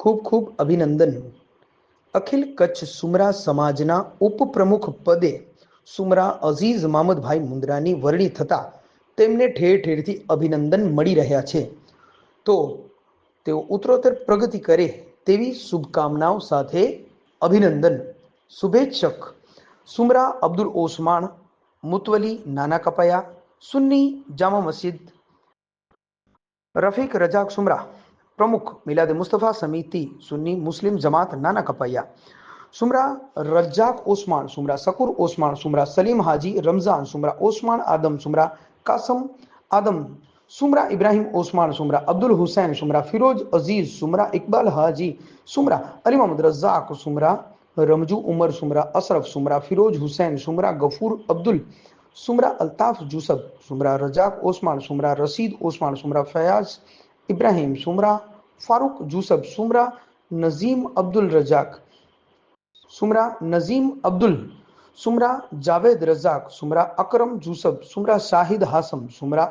ખૂબ ખૂબ અભિનંદન. અખિલ કચ્છ સુમરા સમાજના ઉપપ્રમુખ પદે સુમરા અઝીઝ મામદભાઈ મુંદ્રાની વરણી થતા તેમને ઠેર ઠેરથી અભિનંદન મળી રહ્યા છે. તો તેઓ ઉત્તરોત્તર પ્રગતિ કરે તેવી શુભકામનાઓ સાથે અભિનંદન. શુભેચ્છક. સુમરા અબ્દુલ ઓસમાણ મુતવલી નાના કપાયા સુન્ની જામા મસ્જિદ. રફીક રજાક સુમરા. प्रमुख मिलाद मुस्तफ़ा समिति सुन्नी मुस्लिम जमात नाना कपैया, सुमरा रज्जाक ओस्मान, सुमरा सकुर ओस्मान, सुमरा सलीम हाजी रमज़ान, सुमरा ओस्मान आदम, सुमरा कासम आदम, सुमरा इब्राहिम ओस्मान, सुमरा अब्दुल हुसैन, सुमरा फिरोज अज़ीज़, सुमरा इकबाल हाजी, सुमरा अली मोहम्मद रज्जाक, सुमरा रमजू उमर, सुमरा अशरफ सुमरा फिरोज हुसैन, सुमरा गफूर अब्दुल, सुमरा अल्ताफ जूसफ सुमरा रजाक ओस्मान, सुमरा रसीद ओस्मान, सुमरा फयाज इब्राहिम, सुमरा ફારૂક જુસબ સુમરા નઝીમ અબ્દુલ રજાક સુમરા નઝીમ અબ્દુલ સુમરા જાવેદ રઝાક સુમરા અકરમ જુસબ સુમરા શાહિદ હાસમ સુમરા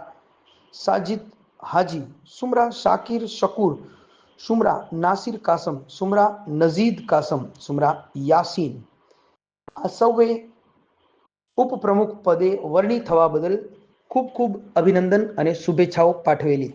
સાજિદ હાજી સુમરા શાકિર શકુર સુમરા નાસિર કાસમ સુમરા નઝીદ કાસમ સુમરા યાસીન આ સૌએ ઉપપ્રમુખ પદે વરણી થવા બદલ ખૂબ ખૂબ અભિનંદન અને શુભેચ્છાઓ પાઠવેલી